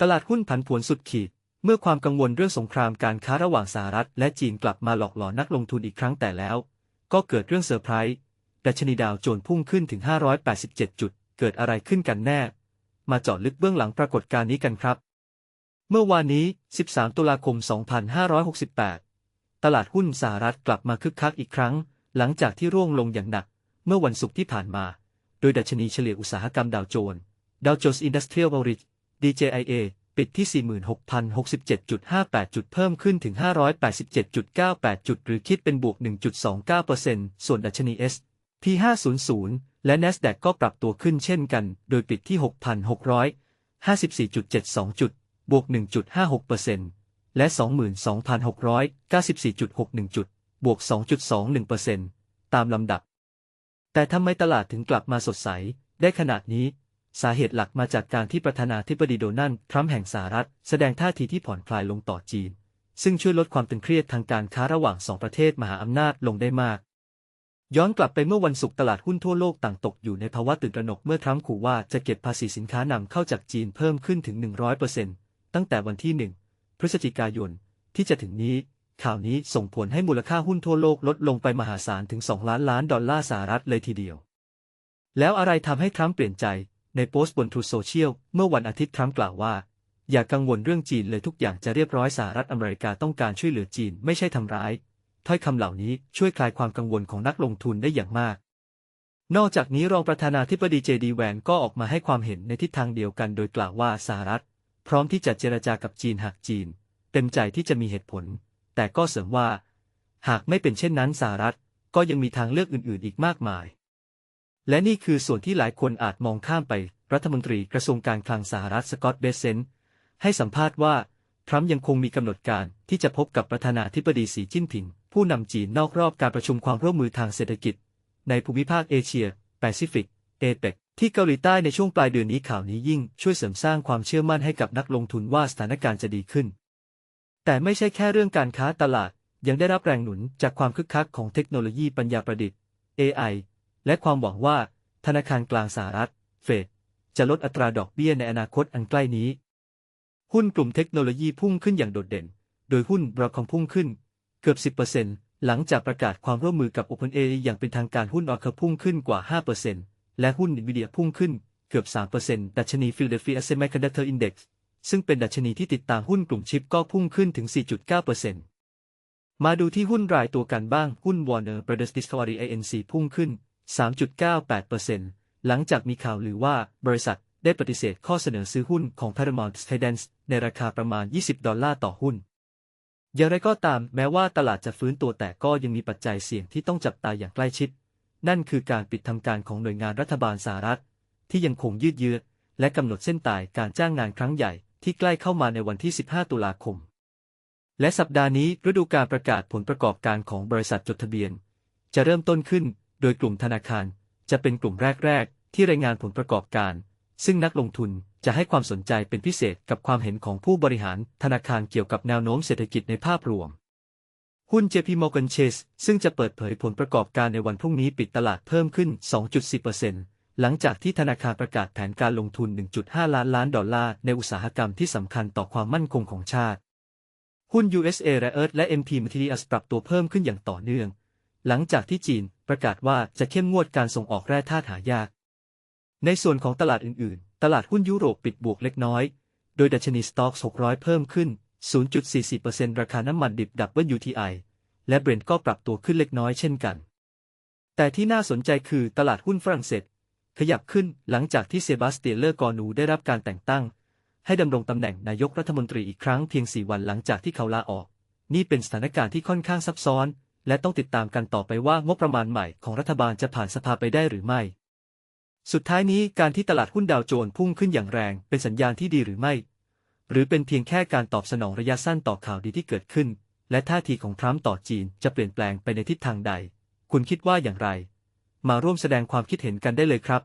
ตลาดหุ้นผันผวนสุดขีด เมื่อความกังวลเรื่องสงครามการค้าระหว่างสหรัฐและจีนกลับมาหลอกหลอนนักลงทุนอีกครั้งแต่แล้ว ก็เกิดเรื่องเซอร์ไพรส์ดัชนีดาวโจนส์พุ่งขึ้นถึง 587 จุด เกิดอะไรขึ้นกันแน่ มาเจาะลึกเบื้องหลังปรากฏการณ์นี้กันครับ เมื่อวานนี้ 13 ตุลาคม 2568 ตลาดหุ้นสหรัฐกลับมาคึกคักอีกครั้ง หลังจากที่ร่วงลงอย่างหนัก เมื่อวันศุกร์ที่ผ่านมา โดยดัชนีเฉลี่ยอุตสาหกรรมดาวโจนส์ดาวโจนส์อินดัสเทรียลวอริจ DJIA ปิดที่ 46,067.58 จุดเพิ่มขึ้นถึง 587.98 จุด หรือคิดเป็นบวก 1.29%ส่วนดัชนี S P500 และ NASDAQ ก็ปรับตัวขึ้นเช่นกัน โดยปิดที่ 6,654.72 จุด บวก 1.56%และ 22,694.61 จุด บวก 2.21%ตามลำดับ แต่ทำไมตลาดถึงกลับมาสดใส ได้ขนาดนี้ สาเหตุหลักมาจากการที่ประธานาธิบดีโดนัลด์ทรัมป์แห่งสหรัฐ แสดงท่าทีที่ผ่อนคลายลงต่อจีน ซึ่งช่วยลดความตึงเครียดทางการค้าระหว่างสองประเทศมหาอำนาจลงได้มาก ย้อนกลับไปเมื่อวันศุกร์ตลาดหุ้นทั่วโลกต่างตกอยู่ในภาวะตื่นตระหนกเมื่อทรัมป์ขู่ว่าจะเก็บภาษีสินค้านำเข้าจากจีนเพิ่มขึ้นถึง 100%ตั้งแต่วันที่ 1 พฤศจิกายน ที่จะถึงนี้ข่าวนี้ส่งผลให้มูลค่าหุ้นทั่วโลกลดลงไปมหาศาลถึง 2 ล้านล้านดอลลาร์สหรัฐเลยทีเดียว แล้วอะไรทำให้ทรัมป์เปลี่ยนใจ ในโพสต์บนทรูโซเชียลเมื่อวันอาทิตย์ทรัมป์กล่าวว่า อย่ากกังวลเรื่องจีนเลยทุกอย่างจะเรียบร้อยสหรัฐอเมริกาต้องการช่วยเหลือจีนไม่ใช่ทำร้าย ถ้อยคำเหล่านี้ช่วยคลายความกังวลของนักลงทุนได้อย่างมาก นอกจากนี้รองประธานาธิบดีเจดีแวนก็ออกมาให้ความเห็นในทิศทางเดียวกันโดยกล่าวว่าสหรัฐ พร้อมที่จะเจรจากับจีนหากจีน เต็มใจที่จะมีเหตุผล แต่ก็เสริมว่า หากไม่เป็นเช่นนั้นสหรัฐก็ยังมีทางเลือกอื่น ๆ อีกมากมาย และนี่คือส่วนที่หลายคนอาจมองข้ามไป รัฐมนตรีกระทรวงการคลังสหรัฐสกอตต์เบสเซนให้สัมภาษณ์ว่า ทรัมป์ยังคงมีกำหนดการที่จะพบกับประธานาธิบดีสีจิ้นผิง ผู้นำจีนนอกรอบการประชุมความร่วมมือทางเศรษฐกิจ ในภูมิภาคเอเชีย แปซิฟิก เอเปกที่เกาหลีใต้ในช่วงปลายเดือนนี้ข่าวนี้ยิ่งช่วยเสริมสร้างความเชื่อมั่นให้กับนักลงทุนว่าสถานการณ์จะดีขึ้น แต่ไม่ใช่แค่เรื่องการค้าตลาด ยังได้รับแรงหนุนจากความคึกคักของเทคโนโลยีปัญญาประดิษฐ์ AI และความหวังว่าธนาคารกลางสหรัฐ เฟด จะลดอัตราดอกเบี้ยในอนาคตอันใกล้นี้ หุ้นกลุ่มเทคโนโลยีพุ่งขึ้นอย่างโดดเด่น โดยหุ้นบรอคอมพุ่งขึ้น เกือบ 10%หลังจากประกาศความร่วมมือกับ OpenAI อย่างเป็นทางการหุ้นออเคพุ่งขึ้นกว่า 5%และหุ้น Nvidia พุ่งขึ้นเกือบ 3%ดัชนี Philadelphia Semiconductor Index ซึ่งเป็นดัชนีที่ติดตามหุ้นกลุ่มชิปก็พุ่งขึ้นถึง 4.9%มาดูที่หุ้นรายตัวกันบ้าง หุ้น Warner Brothers Discovery Inc พุ่งขึ้น 3.98%หลังจากมีข่าวลือว่าบริษัทได้ปฏิเสธข้อเสนอซื้อหุ้นของ Paramount Skydance ในราคาประมาณ 20 ดอลลาร์ต่อหุ้น อย่างไรก็ตามแม้ว่าตลาดจะฟื้นตัวแต่ก็ยังมีปัจจัยเสี่ยงที่ต้องจับตาอย่างใกล้ชิด นั่นคือการปิดทำการของหน่วยงานรัฐบาลสหรัฐ ที่ยังคงยืดเยื้อและกำหนดเส้นตายการจ้างงานครั้งใหญ่ที่ใกล้เข้ามาในวันที่ 15 ตุลาคม และสัปดาห์นี้ฤดูการประกาศผลประกอบการของบริษัทจดทะเบียน จะเริ่มต้นขึ้น โดยกลุ่มธนาคารจะเป็นกลุ่มแรก ๆ ที่รายงานผลประกอบการ ซึ่งนักลงทุนจะให้ความสนใจเป็นพิเศษกับความเห็นของผู้บริหารธนาคารเกี่ยวกับแนวโน้มเศรษฐกิจในภาพรวม หุ้น JP Morgan Chase ซึ่งจะเปิดเผยผลประกอบการในวันพรุ่งนี้ปิดตลาดเพิ่มขึ้น2.4%หลังจากที่ธนาคารประกาศแผนการลงทุน 1.5 ล้านล้านดอลลาร์ในอุตสาหกรรมที่สำคัญต่อความมั่นคงของชาติ หุ้น USA r a r e และ MP Materials ปรับตัวเพิ่มขึ้นอย่างต่อเนื่อง หลังจากที่จีนประกาศว่าจะเข้มงวดการส่งออกแร่ธาตุหายาก ในส่วนของตลาดอื่น ๆ ตลาดหุ้นยุโรปปิดบวกเล็กน้อย โดยดัชนีสต็อก600 เพิ่มขึ้น 0.44%ราคาน้ำมันดิบ WTI และเบรนท์ก็ปรับตัวขึ้นเล็กน้อยเช่นกัน แต่ที่น่าสนใจคือตลาดหุ้นฝรั่งเศส ขยับขึ้นหลังจากที่เซบาสเตียนเลอร์กอนูได้รับการแต่งตั้ง ให้ดำรงตำแหน่งนายกรัฐมนตรีอีกครั้งเพียง 4 วันหลังจากที่เขาลาออก นี่เป็นสถานการณ์ที่ค่อนข้างซับซ้อน และต้องติดตามกันต่อไปว่างบประมาณใหม่ของรัฐบาลจะผ่านสภาไปได้หรือไม่ สุดท้ายนี้การที่ตลาดหุ้นดาวโจนส์พุ่งขึ้นอย่างแรงเป็นสัญญาณที่ดีหรือไม่ หรือเป็นเพียงแค่การตอบสนองระยะสั้นต่อข่าวดีที่เกิดขึ้น และท่าทีของทรัมป์ต่อจีนจะเปลี่ยนแปลงไปในทิศทางใด คุณคิดว่าอย่างไร มาร่วมแสดงความคิดเห็นกันได้เลยครับ